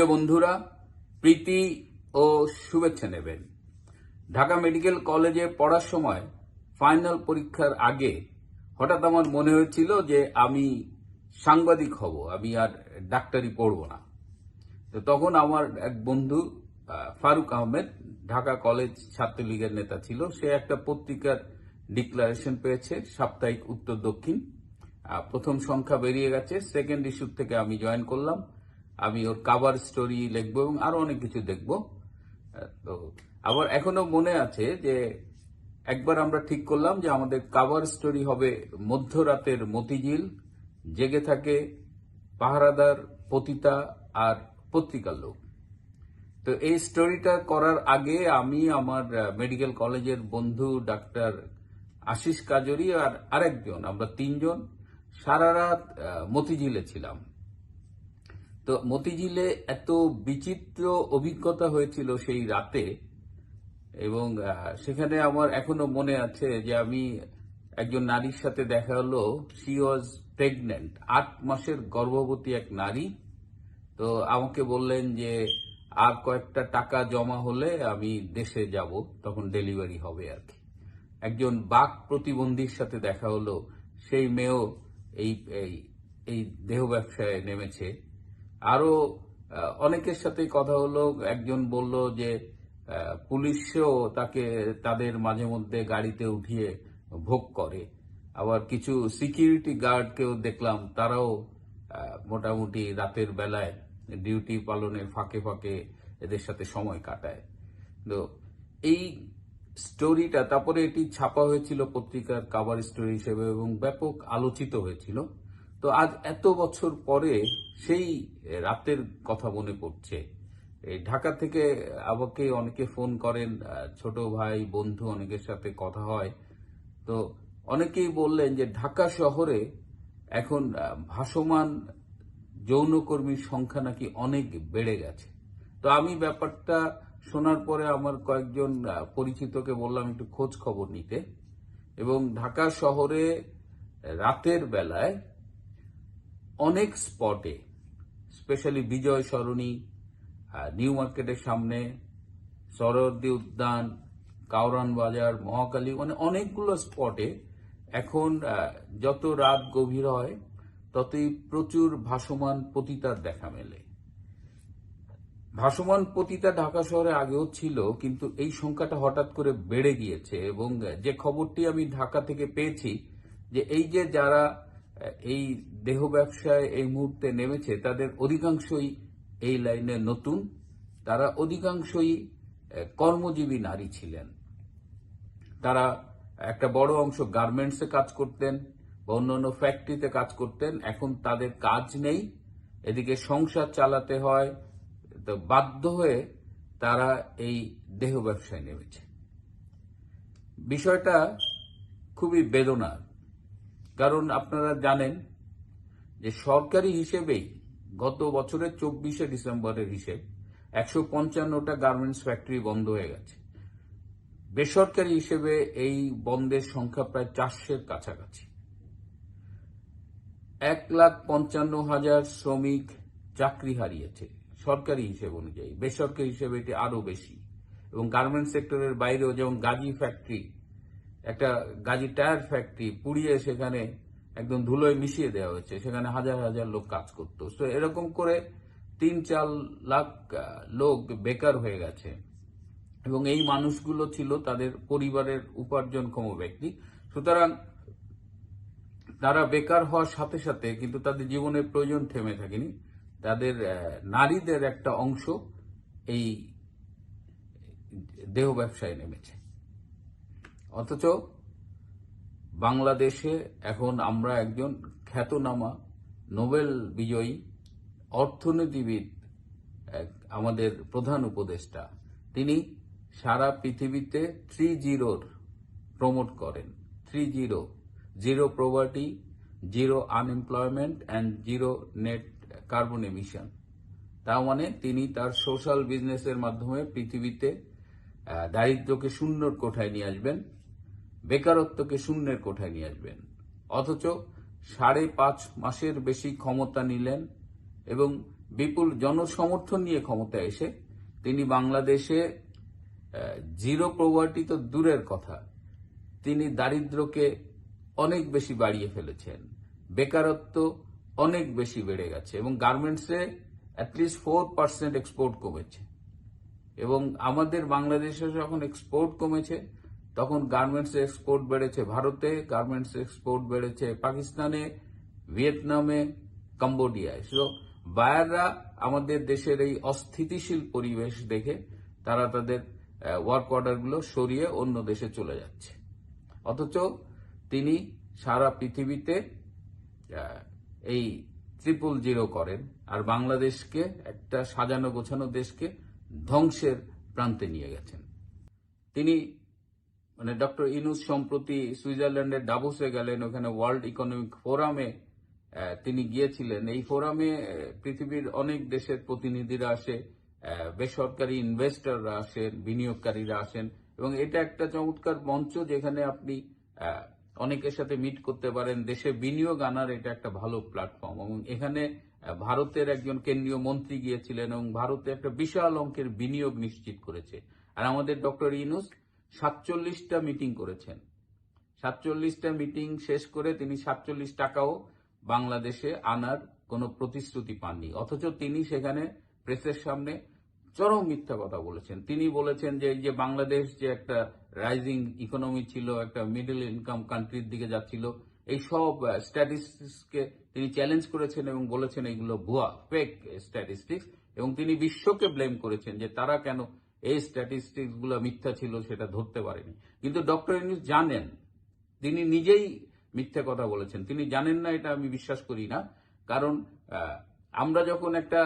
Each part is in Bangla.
প্রিয় বন্ধুরা, প্রীতি ও শুভেচ্ছা নেবেন। ঢাকা মেডিকেল কলেজে পড়ার সময় ফাইনাল পরীক্ষার আগে হঠাৎ আমার মনে হয়েছিল যে আমি সাংবাদিক হব, আমি আর ডাক্তারি পড়ব না। তো তখন আমার এক বন্ধু ফারুক আহমেদ, ঢাকা কলেজ ছাত্রলীগের নেতা ছিল, সে একটা পত্রিকার ডিক্লারেশন পেয়েছে, সাপ্তাহিক উত্তর দক্ষিণ। প্রথম সংখ্যা বেরিয়ে গেছে, সেকেন্ড ইস্যু থেকে আমি জয়েন করলাম। আমি ওর কাভার স্টোরি লিখব এবং আরও অনেক কিছু দেখব। তো আবার এখনও মনে আছে যে একবার আমরা ঠিক করলাম যে আমাদের কাভার স্টোরি হবে মধ্যরাতের মতিঝিল, জেগে থাকে পাহারাদার, পতিতা আর পত্রিকার লোক। তো এই স্টোরিটা করার আগে আমি আমার মেডিকেল কলেজের বন্ধু ডাক্তার আশিস কাজরি আর আরেকজন, আমরা তিনজন, সারা রাত মতিঝিলে ছিলাম। তো মতিঝিলে এত বিচিত্র অভিজ্ঞতা হয়েছিল সেই রাতে এবং সেখানে আমার এখনও মনে আছে যে আমি একজন নারীর সাথে দেখা হলো। শি ওয়াজ প্রেগনেন্ট আট মাসের গর্ভবতী এক নারী। তো আমাকে বললেন যে, আর কয়েকটা টাকা জমা হলে আমি দেশে যাব, তখন ডেলিভারি হবে আর কি। একজন বাক প্রতিবন্ধীর সাথে দেখা হলো। সেই মেয়েও এই এই এই দেহ ব্যবসায় নেমেছে। আরও অনেকের সাথে কথা হলো, একজন বলল যে পুলিশও তাকে তাদের মাঝে মধ্যে গাড়িতে উঠিয়ে ভোগ করে। আবার কিছু সিকিউরিটি গার্ডকেও দেখলাম, তারাও মোটামুটি রাতের বেলায় ডিউটি পালনের ফাঁকে ফাঁকে এদের সাথে সময় কাটায়। তো এই স্টোরিটা তারপরে এটি ছাপা হয়েছিল পত্রিকার কাভার স্টোরি হিসেবে এবং ব্যাপক আলোচিত হয়েছিল। তো আজ এত বছর পরে সেই রাতের কথা মনে পড়ছে। ঢাকা থেকে আমাকে অনেকে ফোন করেন ছোট ভাই, বন্ধু অনেকের সাথে কথা হয়। তো অনেকেই বললেন যে ঢাকা শহরে এখন ভাসমান যৌনকর্মীর সংখ্যা নাকি অনেক বেড়ে গেছে। তো আমি ব্যাপারটা শোনার পরে আমার কয়েকজন পরিচিতকে বললাম একটু খোঁজ খবর নিতে। এবং ঢাকা শহরে রাতের বেলায় অনেক স্পটে স্পেশালি বিজয় সরণি নিউ মার্কেটের সামনে সরোয়ার্দী উদ্যান কাউরান বাজার, মহাকালী মানে অনেকগুলো স্পটে এখন যত রাত গভীর হয়, ততই প্রচুর ভাসমান পতিতার দেখা মেলে। ভাসমান পতিতা ঢাকা শহরে আগেও ছিল, কিন্তু এই সংখ্যাটা হঠাৎ করে বেড়ে গিয়েছে এবং যে খবরটি আমি ঢাকা থেকে পেয়েছি, যে এই যে যারা এই দেহ ব্যবসায় এই মুহূর্তে নেমেছে, তাদের অধিকাংশই এই লাইনে নতুন। তারা অধিকাংশই কর্মজীবী নারী ছিলেন। তারা একটা বড় অংশ গার্মেন্টসে কাজ করতেন বা অন্যান্য ফ্যাক্টরিতে কাজ করতেন। এখন তাদের কাজ নেই। এদিকে সংসার চালাতে হয়। তো বাধ্য হয়ে তারা এই দেহ ব্যবসায় নেমেছে। বিষয়টা খুবই বেদনার। কারণ আপনারা জানেন যে সরকারি হিসেবেই গত বছরের চব্বিশে ডিসেম্বরের হিসেব একশো পঞ্চান্নটা গার্মেন্টস ফ্যাক্টরি বন্ধ হয়ে গেছে। বেসরকারি হিসেবে এই বন্ধের সংখ্যা প্রায় চারশের কাছাকাছি। এক লাখ পঞ্চান্ন হাজার শ্রমিক চাকরি হারিয়েছে সরকারি হিসেব অনুযায়ী। বেসরকারি হিসেবে এটি আরও বেশি এবং গার্মেন্ট সেক্টরের বাইরেও যেমন গাজী ফ্যাক্টরি একটা গাজী টায়ার ফ্যাক্টরি পুড়িয়ে সেখানে একদম ধুলোয় মিশিয়ে দেওয়া হয়েছে সেখানে হাজার হাজার লোক কাজ করতো। তো এরকম করে তিন চার লাখ লোক বেকার হয়ে গেছে। এবং এই মানুষগুলো ছিল তাদের পরিবারের উপার্জনক্ষম ব্যক্তি। সুতরাং তারা বেকার হওয়ার সাথে সাথে কিন্তু তাদের জীবনের প্রয়োজন থেমে থাকেনি। তাদের নারীদের একটা অংশ এই দেহ ব্যবসায় নেমেছে। অথচ বাংলাদেশে এখন আমরা একজন খ্যাতনামা নোবেল বিজয়ী অর্থনীতিবিদ আমাদের প্রধান উপদেষ্টা। তিনি সারা পৃথিবীতে থ্রি জিরোর প্রমোট করেন। Three zero zero poverty zero unemployment and zero net carbon emission তার মানে তিনি তার সোশ্যাল বিজনেসের মাধ্যমে পৃথিবীতে আহ, দারিদ্র্যকে শূন্যর কোঠায় নিয়ে আসবেন। বেকারত্বকে শূন্যের কোঠায় নিয়ে আসবেন। অথচ সাড়ে পাঁচ মাসের বেশি ক্ষমতা নিলেন এবং বিপুল জনসমর্থন নিয়ে ক্ষমতায় এসে তিনি বাংলাদেশে জিরো প্রভার্টি তো দূরের কথা। তিনি দারিদ্র্যকে অনেক বেশি বাড়িয়ে ফেলেছেন। বেকারত্ব অনেক বেশি বেড়ে গেছে এবং গার্মেন্টসে অ্যাটলিস্ট ফোর পার্সেন্ট এক্সপোর্ট কমেছে। এবং আমাদের বাংলাদেশে যখন এক্সপোর্ট কমেছে তখন গার্মেন্টস এক্সপোর্ট বেড়েছে ভারতে গার্মেন্টস এক্সপোর্ট বেড়েছে পাকিস্তানে, ভিয়েতনামে, কম্বোডিয়ায়। সো বায়াররা আমাদের দেশের এই অস্থিতিশীল পরিবেশ দেখে তারা তাদের ওয়ার্ক অর্ডারগুলো সরিয়ে অন্য দেশে চলে যাচ্ছে। অথচ তিনি সারা পৃথিবীতে এই ট্রিপল জিরো করেন আর বাংলাদেশকে একটা সাজানো গোছানো দেশকে ধ্বংসের প্রান্তে নিয়ে গেছেন। তিনি মানে ডক্টর ইনুস সম্প্রতি সুইজারল্যান্ডের ডাবোসে গেলেন, ওখানে ওয়ার্ল্ড ইকোনমিক ফোরামে তিনি গিয়েছিলেন। এই ফোরামে পৃথিবীর অনেক দেশের প্রতিনিধিরা আসে বেসরকারি ইনভেস্টররা আসেন, বিনিয়োগকারীরা আসেন, এবং এটা একটা চমৎকার মঞ্চ যেখানে আপনি অনেকের সাথে মিট করতে পারেন। দেশে বিনিয়োগ আনার এটা একটা ভালো প্ল্যাটফর্ম। এবং এখানে ভারতের একজন কেন্দ্রীয় মন্ত্রী গিয়েছিলেন, এবং ভারতে একটা বিশাল অঙ্কের বিনিয়োগ নিশ্চিত করেছে। আর আমাদের ডক্টর ইনুস সাতচল্লিশটা মিটিং করেছেন। সাতচল্লিশটা মিটিং শেষ করে তিনি সাতচল্লিশ টাকাও বাংলাদেশে আনার কোনো প্রতিশ্রুতি পাননি। অথচ তিনি সেখানে প্রেসের সামনে চরম মিথ্যা কথা বলেছেন। তিনি বলেছেন যে যে বাংলাদেশ যে একটা রাইজিং ইকোনমি ছিল, একটা মিডল ইনকাম কান্ট্রির দিকে যাচ্ছিল, এই সব স্ট্যাটিস্টিক্সকে তিনি চ্যালেঞ্জ করেছেন এবং বলেছেন এগুলো ভুয়া ফেক স্ট্যাটিস্টিক্স এবং তিনি বিশ্বকে ব্লেম করেছেন যে তারা কেন এই স্ট্যাটিস্টিক্সগুলো মিথ্যা ছিল সেটা ধরতে পারেনি। কিন্তু ডক্টর ইউনুস জানেন, তিনি নিজেই মিথ্যে কথা বলেছেন। তিনি জানেন না, এটা আমি বিশ্বাস করি না। কারণ আমরা যখন একটা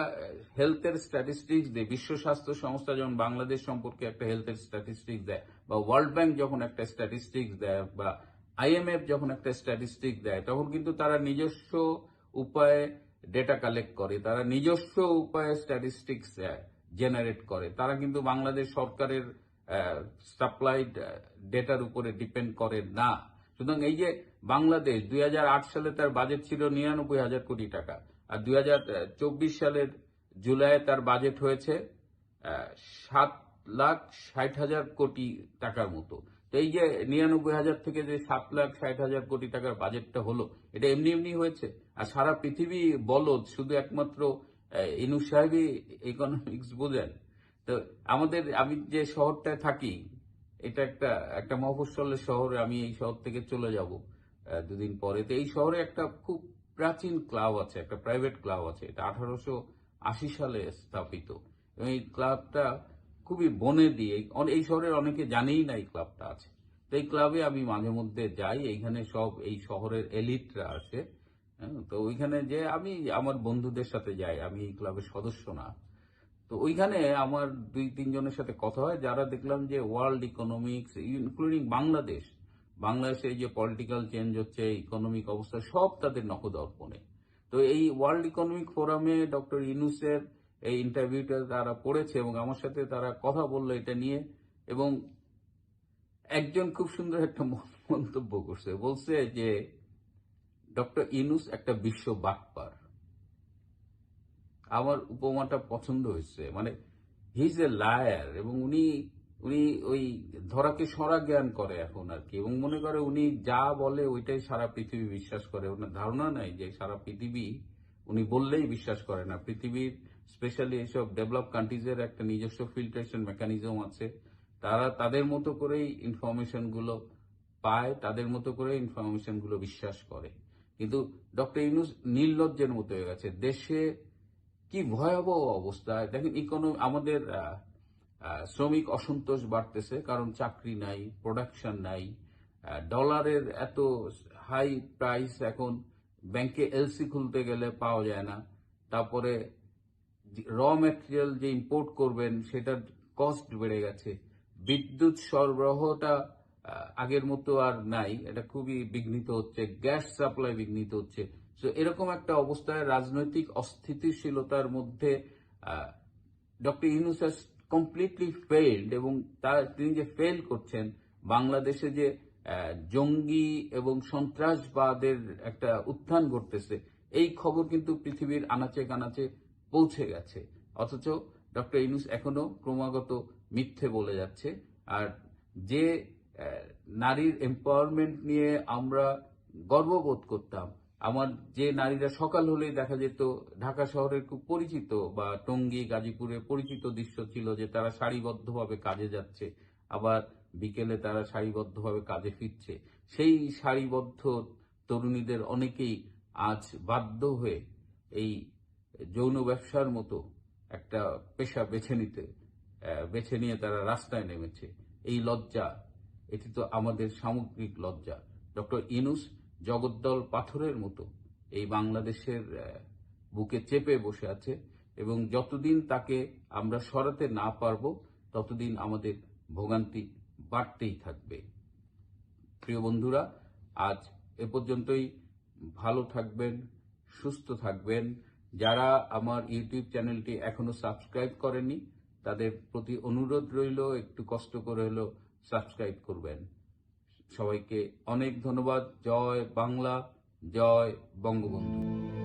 হেলথের স্ট্যাটিস্টিক্স দিই, বিশ্ব স্বাস্থ্য সংস্থা যখন বাংলাদেশ সম্পর্কে একটা হেলথের স্ট্যাটিস্টিক্স দেয়, বা ওয়ার্ল্ড ব্যাংক যখন একটা স্ট্যাটিস্টিক্স দেয়, বা আইএমএফ যখন একটা স্ট্যাটিস্টিক দেয়, তখন কিন্তু তারা নিজস্ব উপায়ে ডেটা কালেক্ট করে, তারা নিজস্ব উপায়ে স্ট্যাটিস্টিক্স জেনারেট করে। তারা কিন্তু বাংলাদেশ সরকারের সাপ্লাইড ডেটার উপরে ডিপেন্ড করে না। সুতরাং এই যে বাংলাদেশ দুই হাজার আট সালে তার বাজেট ছিল নিরানব্বই হাজার কোটি টাকা, আর দুই হাজার চব্বিশ সালের জুলাইয়ে তার বাজেট হয়েছে সাত লাখ ষাট হাজার কোটি টাকার মতো। তো এই যে নিরানব্বই হাজার থেকে যে সাত লাখ ষাট হাজার কোটি টাকার বাজেটটা হলো, এটা এমনি এমনি হয়েছে। আর সারা পৃথিবী বলদ শুধু একমাত্র ইনু সাহেবই ইকোনমিক্স বোঝেন। তো আমাদের আমি যে শহরটায় থাকি এটা একটা একটা মফস্বলের শহরে আমি এই শহর থেকে চলে যাব। দুদিন পরে। তো এই শহরে একটা খুব প্রাচীন ক্লাব আছে একটা প্রাইভেট ক্লাব আছে এটা আঠারোশো আশি সালে স্থাপিত। এবং এই ক্লাবটা খুবই বনে দিয়ে এই শহরের অনেকে জানেই না এই ক্লাবটা আছে। তো এই ক্লাবে আমি মাঝে মধ্যে যাই এইখানে সব এই শহরের এলিটরা হ্যাঁ, তো ওইখানে যে আমি আমার বন্ধুদের সাথে যাই, আমি এই ক্লাবের সদস্য না। তো ওইখানে আমার দুই তিনজনের সাথে কথা হয়, যারা দেখলাম যে ওয়ার্ল্ড ইকোনমিক্স, ইনক্লুডিং বাংলাদেশ, বাংলাদেশে যে পলিটিক্যাল চেঞ্জ হচ্ছে, ইকোনমিক অবস্থা, সব তাদের নখদর্পণে। তো এই ওয়ার্ল্ড ইকোনমিক ফোরামে ডক্টর ইনুসের এই ইন্টারভিউটা তারা পড়েছে এবং আমার সাথে তারা কথা বলল এটা নিয়ে, এবং একজন খুব সুন্দর একটা মন্তব্য করছে। বলছে যে ডক্টর ইনুস একটা বিশ্ব বাটপার। আমার উপমাটা পছন্দ হয়েছে। মানে হিজ এ লায়ার এবং উনি উনি ওই ধরাকে সরা জ্ঞান করে এখন আর কি। এবং মনে করে উনি যা বলে ওইটাই সারা পৃথিবী বিশ্বাস করে। ওনার ধারণা নাই যে সারা পৃথিবী উনি বললেই বিশ্বাস করে না। পৃথিবীর স্পেশালি এইসব ডেভেলপ কান্ট্রিজের একটা নিজস্ব ফিল্ট্রেশন মেকানিজম আছে। তারা তাদের মতো করেই ইনফরমেশনগুলো পায়, তাদের মতো করে ইনফরমেশনগুলো বিশ্বাস করে। কিন্তু ডক্টর ইউনুস নির্লজ্জের মতো হয়ে গেছে। দেশে কি ভয়াবহ অবস্থা? দেখেন ইকোনমি আমাদের শ্রমিক অসন্তোষ বাড়তেছে কারণ চাকরি নাই প্রোডাকশন নাই ডলারের এত হাই প্রাইস এখন ব্যাংকে এলসি খুলতে গেলে পাওয়া যায় না। তারপরে র ম্যাটেরিয়াল যে ইম্পোর্ট করবেন, সেটার কস্ট বেড়ে গেছে। বিদ্যুৎ সরবরাহটা আগের মতো আর নাই। এটা খুবই বিঘ্নিত হচ্ছে, গ্যাস সাপ্লাই বিঘ্নিত হচ্ছে। তো এরকম একটা অবস্থায় রাজনৈতিক অস্থিতিশীলতার মধ্যে ডক্টর ইউনুস কমপ্লিটলি ফেইল্ড এবং তার, তিনি যে ফেল করছেন, বাংলাদেশে যে জঙ্গি এবং সন্ত্রাসবাদের একটা উত্থান ঘটতেছে, এই খবর কিন্তু পৃথিবীর আনাচে কানাচে পৌঁছে গেছে। অথচ ডক্টর ইনুস এখনও ক্রমাগত মিথ্যে বলে যাচ্ছে। আর যে নারীর এম্পাওয়ারমেন্ট নিয়ে আমরা গর্ববোধ করতাম। আমার যে নারীরা সকাল হলেই দেখা যেত, ঢাকা শহরের খুব পরিচিত বা টঙ্গী গাজীপুরে পরিচিত দৃশ্য ছিল যে তারা সারিবদ্ধভাবে কাজে যাচ্ছে, আবার বিকেলে তারা সারিবদ্ধভাবে কাজে ফিরছে। সেই সারিবদ্ধ তরুণীদের অনেকেই আজ বাধ্য হয়ে এই যৌন ব্যবসার মতো একটা পেশা বেছে নিতে বেছে নিয়ে তারা রাস্তায় নেমেছে। এই লজ্জা এটি তো আমাদের সামগ্রিক লজ্জা। ডক্টর ইনুস জগদ্দল পাথরের মতো এই বাংলাদেশের বুকে চেপে বসে আছে এবং যতদিন তাকে আমরা সরাতে না পারব, ততদিন আমাদের ভোগান্তি বাড়তেই থাকবে। প্রিয় বন্ধুরা, আজ এ পর্যন্তই। ভালো থাকবেন, সুস্থ থাকবেন। যারা আমার ইউটিউব চ্যানেলটি এখনও সাবস্ক্রাইব করেনি তাদের প্রতি অনুরোধ রইল, একটু কষ্ট করে হলো সাবস্ক্রাইব করবেন। সবাইকে অনেক ধন্যবাদ। জয় বাংলা, জয় বঙ্গবন্ধু।